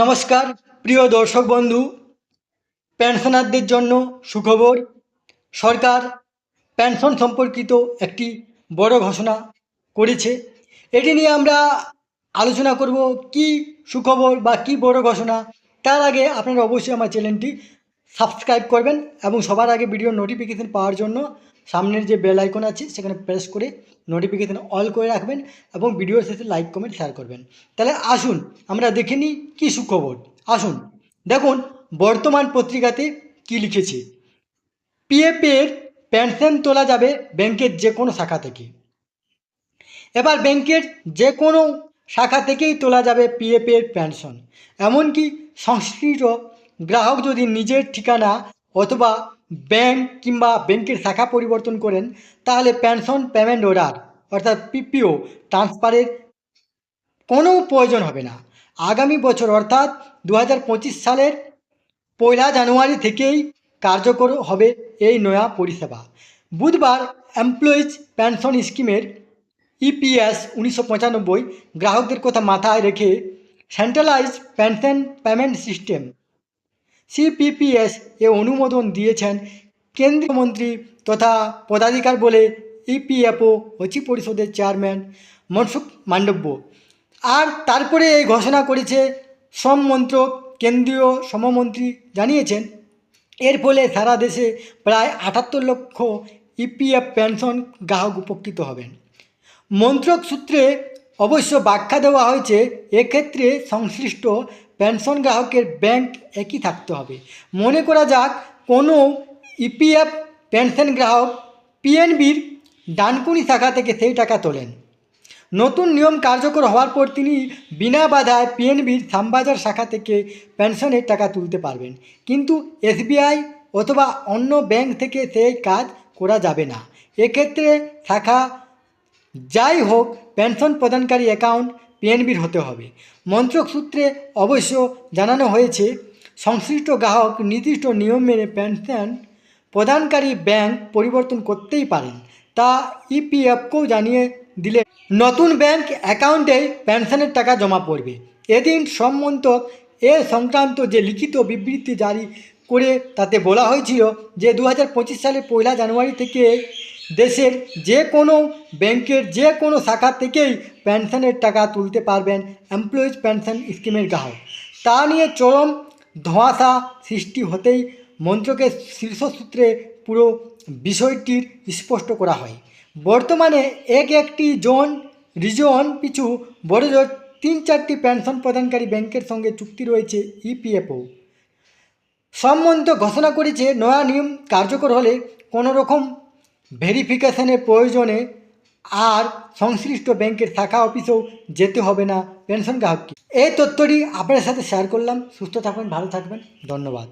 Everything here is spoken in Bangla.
নমস্কার, প্রিয় দর্শক বন্ধু, পেনশনারদের জন্য সুখবর। সরকার পেনশন সম্পর্কিত একটি বড় ঘোষণা করেছে। এটি নিয়ে আমরা আলোচনা করব কি সুখবর বা কি বড় ঘোষণা, তার আগে আপনারা অবশ্যই আমার চ্যানেলটি সাবস্ক্রাইব করবেন এবং সবার আগে ভিডিও নোটিফিকেশান পাওয়ার জন্য সামনের যে বেল আইকন আছে সেখানে প্রেস করে নোটিফিকেশান অল করে রাখবেন এবং ভিডিওর শেষে লাইক কমেন্ট শেয়ার করবেন। তাহলে আসুন, আমরা দেখে নিই কী সুখবর। আসুন, দেখুন বর্তমান পত্রিকাতে কি লিখেছে। পিএফের পেনশন তোলা যাবে ব্যাংকের যে কোনো শাখা থেকে। এবার ব্যাংকের যে কোনো শাখা থেকেই তোলা যাবে পিএফের পেনশন এমনকি সংশ্লিষ্ট গ্রাহক যদি নিজের ঠিকানা অথবা ব্যাংক কিংবা ব্যাংকের শাখা পরিবর্তন করেন, তাহলে পেনশন পেমেন্ট অর্ডার, অর্থাৎ পিপিও, ট্রান্সফারের কোনো প্রয়োজন হবে না। আগামী বছর, অর্থাৎ দু হাজার পঁচিশ সালের পয়লা জানুয়ারি থেকেই কার্যকর হবে এই নয়া পরিষেবা। বুধবার এমপ্লয়িজ পেনশন স্কিমের ইপিএস উনিশশো পঁচানব্বই গ্রাহকদের কথা মাথায় রেখে centralise pension payment system CPPS এ অনুমোদন দিয়েছেন কেন্দ্রীয় মন্ত্রী তথা পদাধিকার বলে ইপিএফও অচি পরিষদের চেয়ারম্যান মনসুখ মান্ডব্য। আর তারপরে এই ঘোষণা করেছে শ্রম মন্ত্রক কেন্দ্রীয় শ্রমমন্ত্রী জানিয়েছেন, এর ফলে সারা দেশে প্রায় আটাত্তর লক্ষ ইপিএফ পেনশন গ্রাহক উপকৃত হবেন। মন্ত্রক সূত্রে অবশ্য ব্যাখ্যা দেওয়া হয়েছে, এক্ষেত্রে সংশ্লিষ্ট পেনশন গ্রাহকের ব্যাংক একই থাকতে হবে। মনে করা যাক, কোনো ইপিএফ পেনশন গ্রাহক পিএনবির ডানকুনি শাখা থেকে সেই টাকা তোলেন। নতুন নিয়ম কার্যকর হওয়ার পর তিনি বিনা বাধায় পিএনবির শ্যামবাজার শাখা থেকে পেনশনের টাকা তুলতে পারবেন। কিন্তু এসবিআই অথবা অন্য ব্যাংক থেকে সেই কাজ করা যাবে না। এক্ষেত্রে শাখা যাই হোক, পেনশন প্রদানকারী অ্যাকাউন্ট পিএনবির হতে হবে। মন্ত্রক সূত্রে অবশ্য জানানো হয়েছে, সংশ্লিষ্ট গ্রাহক নির্দিষ্ট নিয়ম মেনে পেনশন প্রদানকারী ব্যাংক পরিবর্তন করতেই পারেন। তা ইপিএফকেও জানিয়ে দিলে, নতুন ব্যাংক অ্যাকাউন্টে পেনশনের টাকা জমা পড়বে। এদিন শ্রম মন্ত্রক এ সংক্রান্ত যে লিখিত বিবৃতি জারি করে তাতে বলা হয়েছিল যে দু সালের পয়লা জানুয়ারি থেকে দেশের যে কোনো ব্যাংকের যে কোনো শাখা থেকেই পেনশনের টাকা তুলতে পারবেন এমপ্লয়িজ পেনশন স্কিমের গ্রাহক। তা নিয়ে চরম ধোঁয়াশা সৃষ্টি হতেই মন্ত্রকের শীর্ষসূত্রে পুরো বিষয়টির স্পষ্ট করা হয়। বর্তমানে এক একটি জোন রিজন পিছু বড় জোর তিন চারটি পেনশন প্রদানকারী ব্যাংকের সঙ্গে চুক্তি রয়েছে ইপিএফও সম্বন্ধ ঘোষণা করেছে, নয়া নিয়ম কার্যকর হলে কোনো রকম ভেরিফিকেশনের প্রয়োজনে আর সংশ্লিষ্ট ব্যাংকের শাখা অফিসেও যেতে হবে না পেনশন গ্রাহককে। এই তথ্যটি আপনার সাথে শেয়ার করলাম। সুস্থ থাকবেন, ভালো থাকবেন। ধন্যবাদ।